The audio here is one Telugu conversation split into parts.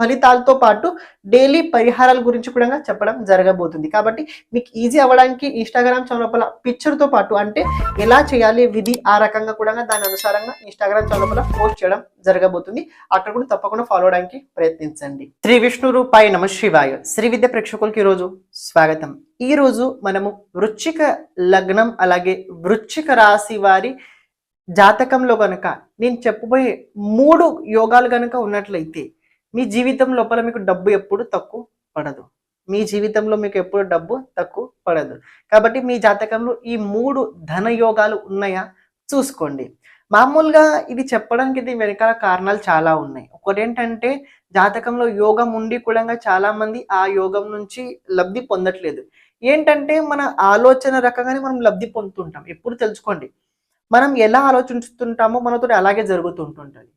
ఫలితాలతో పాటు డైలీ పరిహారాల గురించి కూడా చెప్పడం జరగబోతుంది. కాబట్టి మీకు ఈజీ అవ్వడానికి ఇన్స్టాగ్రామ్ చౌలపల పిక్చర్తో పాటు అంటే ఎలా చేయాలి విధి ఆ రకంగా కూడా దాని అనుసారంగా ఇన్స్టాగ్రామ్ చౌలపల పోస్ట్ చేయడం జరగబోతుంది. అక్కడ కూడా తప్పకుండా ఫాలో అవడానికి ప్రయత్నించండి. శ్రీ విష్ణు రూపాయ నమ శివాయ. శ్రీ విద్య ప్రేక్షకులకి ఈరోజు స్వాగతం. ఈ రోజు మనము వృచ్చిక లగ్నం అలాగే వృచ్చిక రాశి వారి జాతకంలో గనక నేను చెప్పబోయే మూడు యోగాలు గనక ఉన్నట్లయితే మీ జీవితం లోపల మీకు డబ్బు ఎప్పుడు తక్కువ పడదు. మీ జీవితంలో మీకు ఎప్పుడు డబ్బు తక్కువ పడదు. కాబట్టి మీ జాతకంలో ఈ మూడు ధన యోగాలు ఉన్నాయా? చూసుకోండి. మామూలుగా ఇది చెప్పడానికి ఇది వెనకాల కారణాలు చాలా ఉన్నాయి. ఒకటి ఏంటంటే జాతకంలో యోగం ఉండి కూడా చాలా మంది ఆ యోగం నుంచి లబ్ధి పొందట్లేదు. ఏంటంటే మన ఆలోచన రకంగానే మనం లబ్ధి పొందుతుంటాం. ఎప్పుడు తెలుసుకోండి. మనం ఎలా ఆలోచిస్తుంటామో మనతో అలాగే జరుగుతుంటుంటుంది.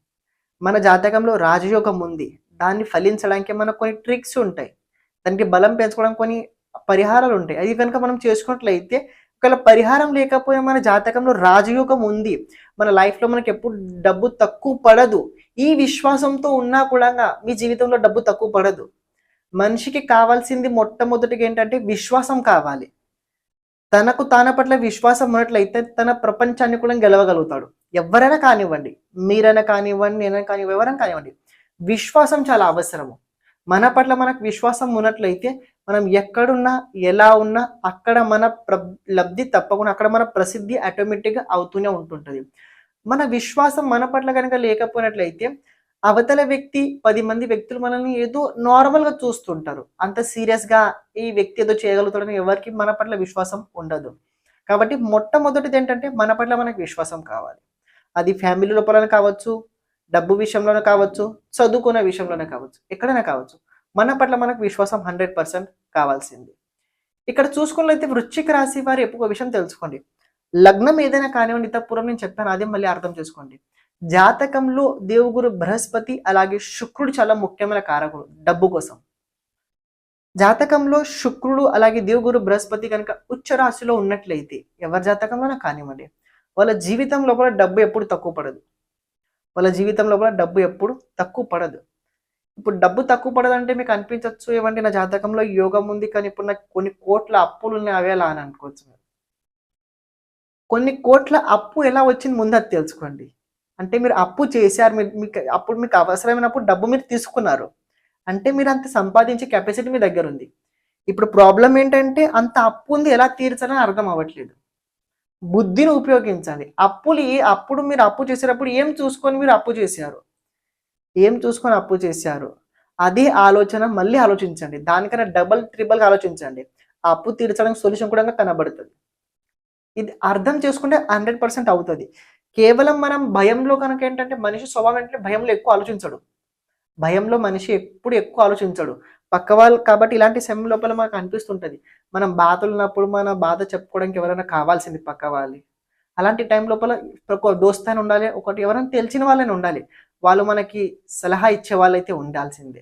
మన జాతకంలో రాజయోగం ఉంది. దాన్ని ఫలించడానికి మనకు కొన్ని ట్రిక్స్ ఉంటాయి. దానికి బలం పెంచుకోవడానికి కొన్ని పరిహారాలు ఉంటాయి. అది కనుక మనం చేసుకున్నట్లయితే ఒకవేళ పరిహారం లేకపోయినా మన జాతకంలో రాజయోగం ఉంది. మన లైఫ్లో మనకి ఎప్పుడు డబ్బు తక్కువ పడదు. ఈ విశ్వాసంతో ఉన్నా కూడా మీ జీవితంలో డబ్బు తక్కువ పడదు. మనిషికి కావాల్సింది మొట్టమొదటిగా ఏంటంటే విశ్వాసం కావాలి. తనకు తాన పట్ల విశ్వాసం ఉన్నట్లయితే తన ప్రపంచాన్ని కూడా గెలవగలుగుతాడు. ఎవరైనా కానివ్వండి. మీరైనా కానివ్వండి నేనైనా కానివ్వండి ఎవరైనా కానివ్వండి. విశ్వాసం చాలా అవసరము. మన పట్ల మనకు విశ్వాసం ఉన్నట్లయితే మనం ఎక్కడున్నా ఎలా ఉన్నా అక్కడ మన ప్ర లబ్ధి తప్పకుండా అక్కడ మన ప్రసిద్ధి ఆటోమేటిక్గా అవుతూనే ఉంటుంటుంది. మన విశ్వాసం మన పట్ల కనుక లేకపోయినట్లయితే అవతల వ్యక్తి పది మంది వ్యక్తులు మనల్ని ఏదో నార్మల్గా చూస్తుంటారు. అంత సీరియస్గా ఈ వ్యక్తి ఏదో చేయగలుగుతాడని ఎవరికి మన పట్ల విశ్వాసం ఉండదు. కాబట్టి మొట్టమొదటిది ఏంటంటే మన పట్ల మనకు విశ్వాసం కావాలి. అది ఫ్యామిలీ లోపల కావచ్చు డబ్బు విషయంలోనే కావచ్చు చదువుకునే విషయంలోనే కావచ్చు ఎక్కడైనా కావచ్చు మన పట్ల మనకు విశ్వాసం హండ్రెడ్ పర్సెంట్ కావాల్సింది. ఇక్కడ చూసుకున్నట్లయితే వృశ్చిక రాశి వారి ఎప్పుడు విషయం తెలుసుకోండి. లగ్నం ఏదైనా కానివ్వండి ఇంత పూర్వం నేను చెప్పాను అదే మళ్ళీ అర్థం చేసుకోండి. జాతకంలో దేవుగురు బృహస్పతి అలాగే శుక్రుడు చాలా ముఖ్యమైన కారకుడు డబ్బు కోసం. జాతకంలో శుక్రుడు అలాగే దేవుగురు బృహస్పతి కనుక ఉచ్చ రాశిలో ఉన్నట్లయితే ఎవరి జాతకంలోనే కానివ్వండి వాళ్ళ జీవితం లోపల డబ్బు ఎప్పుడు తక్కువ పడదు. వాళ్ళ జీవితంలో కూడా డబ్బు ఎప్పుడు తక్కువ పడదు. ఇప్పుడు డబ్బు తక్కువ పడదంటే మీకు అనిపించవచ్చు ఏమంటే నా జాతకంలో యోగం ఉంది కానీ ఇప్పుడు నాకు కొన్ని కోట్ల అప్పులు ఉన్నాయి అవే అలా అని అనుకోవచ్చు మీరు. కొన్ని కోట్ల అప్పు ఎలా వచ్చింది ముందు అది తెలుసుకోండి. అంటే మీరు అప్పు చేశారు మీరు మీకు అప్పుడు మీకు అవసరమైనప్పుడు డబ్బు మీరు తీసుకున్నారు. అంటే మీరు అంత సంపాదించే కెపాసిటీ మీ దగ్గర ఉంది. ఇప్పుడు ప్రాబ్లం ఏంటంటే అంత అప్పు ఉంది ఎలా తీర్చాలని అర్థం అవ్వట్లేదు. బుద్ధిని ఉపయోగించాలి. అప్పులు అప్పుడు మీరు అప్పు చేసేటప్పుడు ఏం చూసుకొని మీరు అప్పు చేశారు? ఏం చూసుకొని అప్పు చేశారు? అదే ఆలోచన మళ్ళీ ఆలోచించండి. దానికన్నా డబల్ ట్రిబల్ ఆలోచించండి. అప్పు తీర్చడానికి సొల్యూషన్ కూడా కనబడుతుంది. ఇది అర్థం చేసుకుంటే హండ్రెడ్ పర్సెంట్ అవుతుంది. కేవలం మనం భయంలో కనుక ఏంటంటే మనిషి స్వభావం ఏంటంటే భయంలో ఎక్కువ ఆలోచించడు. భయంలో మనిషి ఎప్పుడు ఎక్కువ ఆలోచించడు. పక్క వాళ్ళు కాబట్టి ఇలాంటి సమయం లోపల మనకు అనిపిస్తుంటుంది. మనం బాధలు ఉన్నప్పుడు మన బాధ చెప్పుకోవడానికి ఎవరైనా కావాల్సింది పక్క వాళ్ళు. అలాంటి టైం లోపల ఒక ఉండాలి ఒకటి ఎవరైనా తెలిసిన వాళ్ళని ఉండాలి. వాళ్ళు మనకి సలహా ఇచ్చే వాళ్ళైతే ఉండాల్సిందే.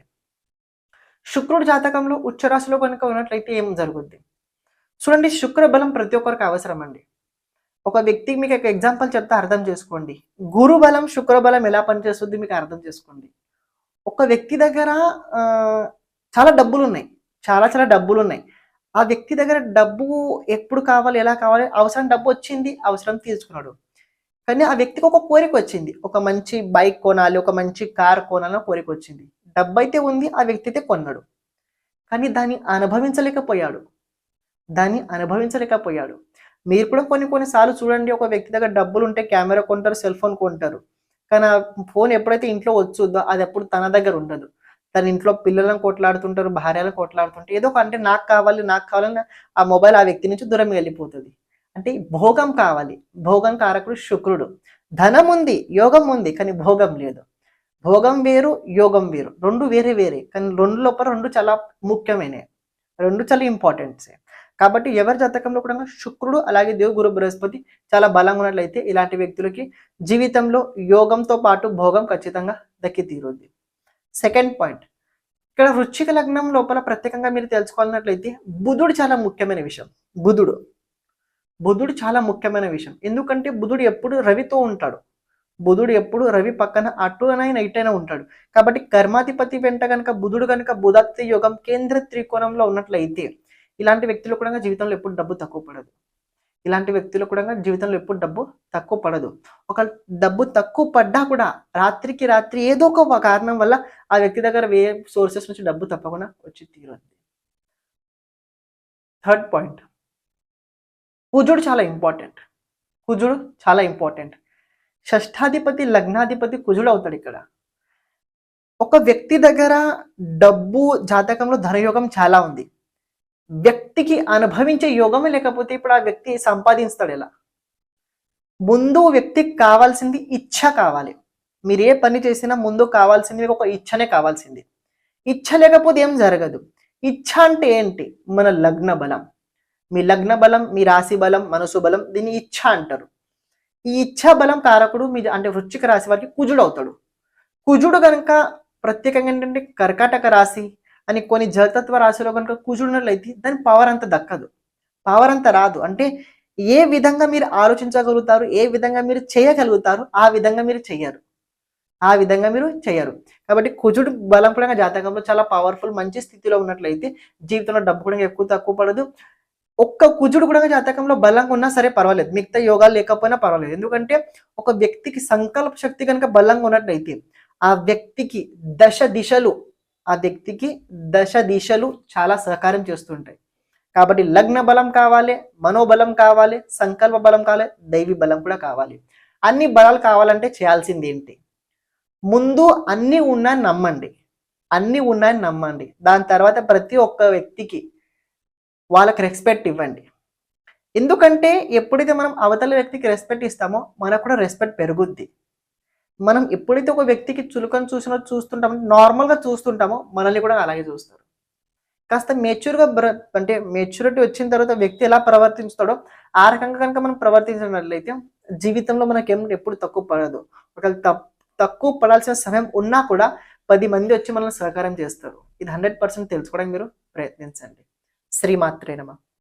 శుక్రుడు జాతకంలో ఉచ్చరాశిలో కనుక ఉన్నట్లయితే ఏం జరుగుద్ది? చూడండి శుక్ర బలం ప్రతి ఒక్కరికి అవసరం అండి ఒక వ్యక్తికి మీకు ఒక ఎగ్జాంపుల్ చెప్తే అర్థం చేసుకోండి. గురు బలం శుక్ర బలం ఎలా పనిచేస్తుంది మీకు అర్థం చేసుకోండి. ఒక వ్యక్తి దగ్గర చాలా డబ్బులు ఉన్నాయి చాలా చాలా డబ్బులు ఉన్నాయి ఆ వ్యక్తి దగ్గర డబ్బు ఎప్పుడు కావాలి ఎలా కావాలి? అవసరం డబ్బు వచ్చింది అవసరం తీర్చుకున్నాడు కానీ ఆ వ్యక్తికి ఒక కోరిక వచ్చింది. ఒక మంచి బైక్ కొనాలి ఒక మంచి కార్ కొనాలని కోరిక వచ్చింది. డబ్బు అయితే ఉంది ఆ వ్యక్తి అయితే కొన్నాడు. కానీ దాన్ని అనుభవించలేకపోయాడు. దాన్ని అనుభవించలేకపోయాడు. మీరు కూడా కొన్ని కొన్నిసార్లు చూడండి ఒక వ్యక్తి దగ్గర డబ్బులు ఉంటే కెమెరా కొంటారు సెల్ ఫోన్ కొంటారు. కానీ ఆ ఫోన్ ఎప్పుడైతే ఇంట్లో వచ్చుద్దో అది ఎప్పుడు తన దగ్గర ఉండదు. తన ఇంట్లో పిల్లలను కొట్లాడుతుంటారు భార్యలను కొట్లాడుతుంటారు. ఏదో ఒక అంటే నాకు కావాలి నాకు కావాలని ఆ మొబైల్ ఆ వ్యక్తి నుంచి దూరం వెళ్ళిపోతుంది. అంటే భోగం కావాలి. భోగం కారకుడు శుక్రుడు. ధనం ఉంది యోగం ఉంది కానీ భోగం లేదు. భోగం వేరు యోగం వేరు. రెండు వేరే వేరే. కానీ రెండు లోపల రెండు చాలా ముఖ్యమైనవి. రెండు చాలా ఇంపార్టెంట్సే కాబట్టి ఎవరి జాతకంలో కూడా శుక్రుడు అలాగే దేవు గురు బృహస్పతి చాలా బలంగా ఉన్నట్లయితే ఇలాంటి వ్యక్తులకి జీవితంలో యోగంతో పాటు భోగం ఖచ్చితంగా దక్కి తీరుద్ది. సెకండ్ పాయింట్ ఇక్కడ వృచ్చిక లగ్నం లోపల ప్రత్యేకంగా మీరు తెలుసుకోవాలన్నట్లయితే బుధుడు చాలా ముఖ్యమైన విషయం. బుధుడు. బుధుడు చాలా ముఖ్యమైన విషయం. ఎందుకంటే బుధుడు ఎప్పుడు రవితో ఉంటాడు. బుధుడు ఎప్పుడు రవి పక్కన అటునైనా ఇటైనా ఉంటాడు. కాబట్టి కర్మాధిపతి వెంట కనుక బుధుడు కనుక బుధత్తి యోగం కేంద్ర త్రికోణంలో ఉన్నట్లయితే ఇలాంటి వ్యక్తులు కూడా జీవితంలో ఎప్పుడు డబ్బు తక్కువ పడదు. ఇలాంటి వ్యక్తులు కూడా జీవితంలో ఎప్పుడు డబ్బు తక్కువ పడదు. ఒక డబ్బు తక్కువ పడ్డా కూడా రాత్రికి రాత్రి ఏదో ఒక కారణం వల్ల ఆ వ్యక్తి దగ్గర వేరే సోర్సెస్ నుంచి డబ్బు తప్పకుండా వచ్చి తీరుంది థర్డ్ పాయింట్. కుజుడు చాలా ఇంపార్టెంట్. కుజుడు చాలా ఇంపార్టెంట్. షష్ఠాధిపతి లగ్నాధిపతి కుజుడు అవుతాడు ఇక్కడ. ఒక వ్యక్తి దగ్గర డబ్బు జాతకంలో ధనయోగం చాలా ఉంది. వ్యక్తికి అనుభవించే యోగమే లేకపోతే ఇప్పుడు ఆ వ్యక్తి సంపాదిస్తాడు ఎలా ముందు వ్యక్తికి కావాల్సింది ఇచ్ఛ కావాలి. మీరు ఏ పని చేసినా ముందు కావాల్సింది మీకు ఒక ఇచ్ఛనే కావాల్సింది. ఇచ్ఛ లేకపోతే ఏం జరగదు. ఇచ్ఛ అంటే ఏంటి? మన లగ్న బలం. మీ లగ్న బలం మీ రాశి బలం మనసు బలం దీన్ని ఇచ్ఛ అంటారు. ఈ ఇచ్ఛా బలం కారకుడు మీ అంటే వృశ్చిక రాశి వారికి కుజుడు అవుతాడు. కుజుడు కనుక ప్రత్యేకంగా ఏంటంటే కర్కాటక రాశి అని కొన్ని జలతత్వ రాశిలో కనుక కూర్చున్నట్లయితే దాని పవర్ అంత దక్కదు. పవర్ అంత రాదు. అంటే ఏ విధంగా మీరు ఆలోచించగలుగుతారు ఏ విధంగా మీరు చేయగలుగుతారు ఆ విధంగా మీరు చెయ్యరు. ఆ విధంగా మీరు చేయరు కాబట్టి కుజుడు బలం కూడా జాతకంలో చాలా పవర్ఫుల్ మంచి స్థితిలో ఉన్నట్లయితే జీవితంలో డబ్బు కూడా ఎక్కువ తక్కువ పడదు. ఒక్క కుజుడు కూడా జాతకంలో బలంగా ఉన్నా సరే పర్వాలేదు. మిగతా యోగాలు లేకపోయినా పర్వాలేదు. ఎందుకంటే ఒక వ్యక్తికి సంకల్ప శక్తి కనుక బలంగా ఉన్నట్లయితే ఆ వ్యక్తికి దశ దిశలు ఆ వ్యక్తికి దశ దిశలు చాలా సహకారం చేస్తుంటాయి. కాబట్టి లగ్న బలం కావాలి మనోబలం కావాలి సంకల్ప బలం కావాలి దైవి బలం కూడా కావాలి. అన్ని బలాలు కావాలంటే చేయాల్సింది ఏంటి? ముందు అన్నీ ఉన్నాయని నమ్మండి. అన్నీ ఉన్నాయని నమ్మండి. దాని తర్వాత ప్రతి ఒక్క వ్యక్తికి వాళ్ళకి రెస్పెక్ట్ ఇవ్వండి. ఎందుకంటే ఎప్పుడైతే మనం అవతల వ్యక్తికి రెస్పెక్ట్ ఇస్తామో మనకు కూడా రెస్పెక్ట్ పెరుగుద్ది. మనం ఎప్పుడైతే ఒక వ్యక్తికి చులకని చూసినా చూస్తుంటామో నార్మల్గా చూస్తుంటామో మనల్ని కూడా అలాగే చూస్తారు. కాస్త మెచ్యూర్గా అంటే మెచ్యూరిటీ వచ్చిన తర్వాత వ్యక్తి ఎలా ప్రవర్తిస్తాడో ఆ రకంగా కనుక మనం ప్రవర్తించినట్లయితే జీవితంలో మనకి ఏం ఎప్పుడు తక్కువ పడదు. ఒకవేళ తక్కువ పడాల్సిన సమయం ఉన్నా కూడా పది మంది వచ్చి మనల్ని సహకారం చేస్తారు. ఇది హండ్రెడ్ పర్సెంట్ తెలుసుకోవడానికి మీరు ప్రయత్నించండి. శ్రీమాత్రేనమా